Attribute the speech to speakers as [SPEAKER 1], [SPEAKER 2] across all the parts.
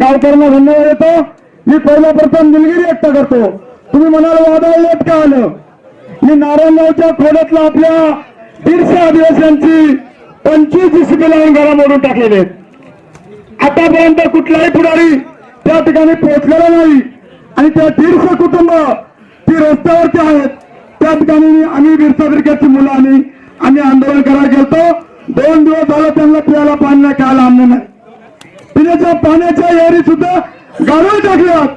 [SPEAKER 1] गावकऱ्यांना धन्यवाद देतो. मी पहिला प्रथम दिलगिरी व्यक्त करतो. तुम्ही म्हणाल वादळ लेट का आलं? मी नारायणगावच्या खोड्यातला आपल्या दीडशे आदिवासींची पंचवीस जीसीबी लावून घरा मोडून टाकलेले आहेत. आतापर्यंत कुठलाही पुढारी त्या ठिकाणी पोहोचलेला नाही. आणि त्या दीडशे कुटुंब ती रस्त्यावरती आहेत. त्या ठिकाणी आम्ही बिरसा बिरक्याची मुलं आम्ही आम्ही आंदोलन करायला गेलतो. दोन दिवस झालं त्यांना पियाला पाणी नाही खायला आणलं नाही. पिण्याच्या पाण्याच्या यारी सुद्धा गाडून टाकल्यात.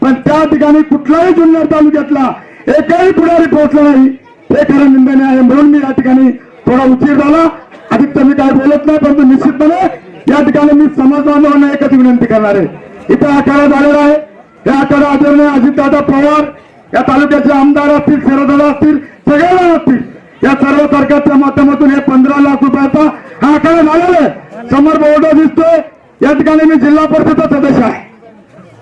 [SPEAKER 1] पण त्या ठिकाणी कुठलाही जुन्नर तालुक्यातला एकही पुढारी पोहोचला नाही. हे खरं निंदनीय आहे. म्हणून मी या ठिकाणी थोडा उशीर झाला. अधिक तर मी काय बोलत नाही परंतु निश्चितपणे या ठिकाणी मी समाज बांधवांना एकच विनंती करणार आहे. इथे आखाडा झालेला आहे. या आखाडा आदरणीय अजितदादा पवार या तालुक्याचे आमदार असतील शरदादा असतील सगळ्यांना असतील. या सर्व सरकारच्या माध्यमातून हे पंधरा लाख रुपयाचा हा आखाडा झालेला आहे. समोर बोर्ड ठिकाणी मी जिल्हा परिषदचा सदस्य आहे.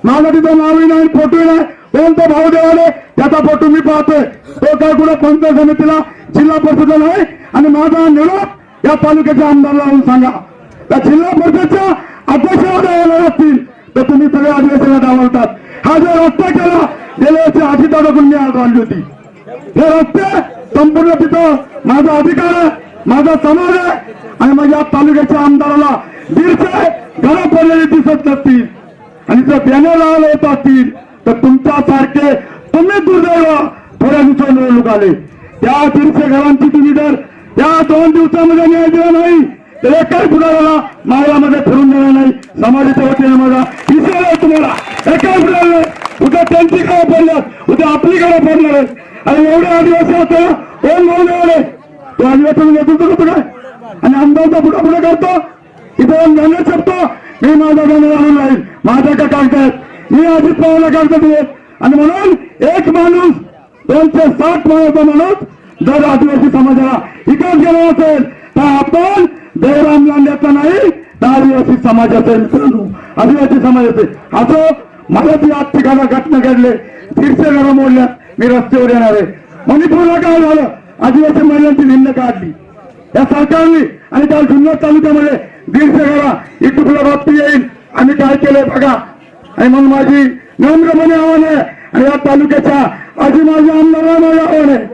[SPEAKER 1] माझा तिथं नावही नाही फोटो नाही. कोणता भाऊ देवाले त्याचा फोटो मी पाहतोय. तो काय कुठं पंचायत समितीला जिल्हा परिषद नाही आणि माझा निरोप या तालुक्याच्या आमदारला लावून सांगा. त्या जिल्हा परिषदच्या अध्यक्षाला येणार असतील तर तुम्ही सगळे आदिवासीला डावलतात. हा जो रस्ता केला गेल्या आधी अजितदादाकडून मी आज आणली होती. हे रस्ते संपूर्ण तिथं माझा अधिकार आहे माझा समाज आहे. आणि माझ्या तालुक्याच्या आमदाराला दीडशे घरं दिसत नसतील आणि जर बॅनर लावले होत असतील तर तुमच्यासारखे तुम्ही दुर्दैव थोड्या दिवसात निवडणूक आले. त्या तीनशे घरांची तुम्ही जर त्या दोन दिवसामध्ये न्याय दिला नाही तर एकाही पुढाऱ्याला मावळामध्ये फिरून देणार नाही. समाजाच्या वतीने माझा विषय आहे तुम्हाला. एकाही पुढाऱ्याला उद्या त्यांची काळं पडल्यात उद्या आपली काळं पडणार आहेत. आणि एवढे आदिवासी असताना कोण म्हणून एवढे तो आदिवासी म्हणजे नेतृत्व करतो काय आणि आमदारचा पुढा पुढे करतो? इथे जाणं मी माझा गाणं राहून राहील माझ्या का कागदात मी अजित पवारला कागद देत आणि म्हणून एक माणूस दोनशे साठ माणसा माणूस जर आदिवासी समाजाला विकास केला असेल तर आपण देवराम लांड्याचा नाही तर आदिवासी समाजाचा आहे. मित्रांनो आदिवासी समाजाचे असं मला ती आज ठिकाणा घटना घडले दीडशे घरं मोडल्या. मी रस्त्यावर येणार आहे. मणिपूरला काय झालं? आदिवासी महिलांची निंद काढली. या सरकारने आणि त्या जुन्नर तालुक्यामध्ये दीडशे घरा इटुकला बाबती येईल. आम्ही काय केलंय बघा. आणि मग माझी नम्रपणे आव्हान आहे. आणि या तालुक्याच्या आधी माझ्या आमदाराला माझं आव्हान आहे.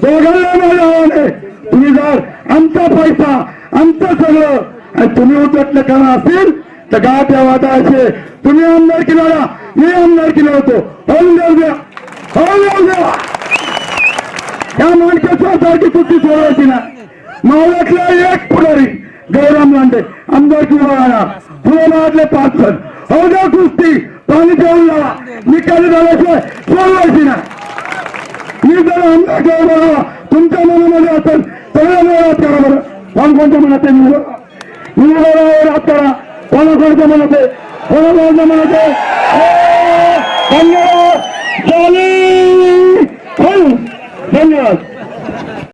[SPEAKER 1] दोघांना माझं आव्हान आहे. तुम्ही जर आमचा पैसा आमचं सगळं आणि तुम्ही उतरलं करा असेल तर गाठ त्या वादाचे तुम्ही आमदार केला मी आमदार केला होतो. होऊन देऊ द्या. होऊन देऊ द्या. या माणसाच्या सारखी कुठली सोडवायची ना मावळातला एक पुढारी गौराम लांडे आमदार किंवा राहणार पाच जण हो द्या कुस्ती पाणी ठेवून लावा निकाली झाल्याशिवाय सोडवायची ना मी जर आमदार किंवा तुमच्या मनामध्ये असेल सगळ्या वेळात करा बरं कोण कोणत्या मनात आहे निवडावर हात करा कोणाकोणत्या मनात आहे कोणाकोणत्या मनात आहे धन्यवाद हो, धन्यवाद.